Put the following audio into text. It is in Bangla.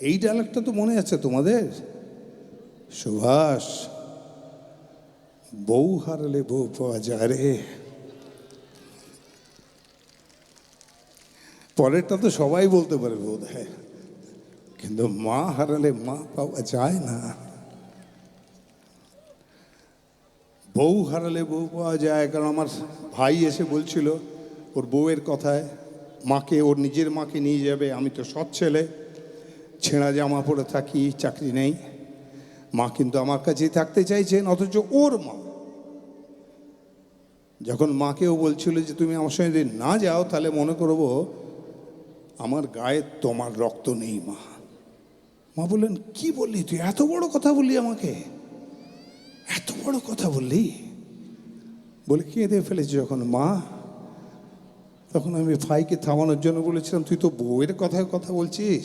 এই ডায়লগটা তো মনে আছে তোমাদের? সুভাষ, বউ হারালে বউ পাওয়া যায় রে। পরেরটা তো সবাই বলতে পারে বোধ হয়। কিন্তু মা হারালে মা পাওয়া যায় না। বউ হারালে বউ পাওয়া যায়, কারণ আমার ভাই এসে বলছিল, ওর বউয়ের কথায়, মাকে, ওর নিজের মাকে নিয়ে যাবে, আমি তো সৎ ছেলে। ছেঁড়া জামা পরে থাকি, চাকরি নেই। মা কিন্তু আমার কাছেই থাকতে চাইছেন, অথচ ওর মা। যখন মাকেও বলছিল যে, তুমি আমার সঙ্গে যদি না যাও, তাহলে মনে করব আমার গায়ে তোমার রক্ত নেই, মা। মা বললেন, কি বললি তুই? এত বড় কথা বললি আমাকে। এত বড় কথা বললি? বলে, কেঁদে ফেলেছি যখন, মা। তখন আমি ভাইকে থামানোর জন্য বলেছিলাম, তুই তো বউয়ের কথায় কথা বলছিস?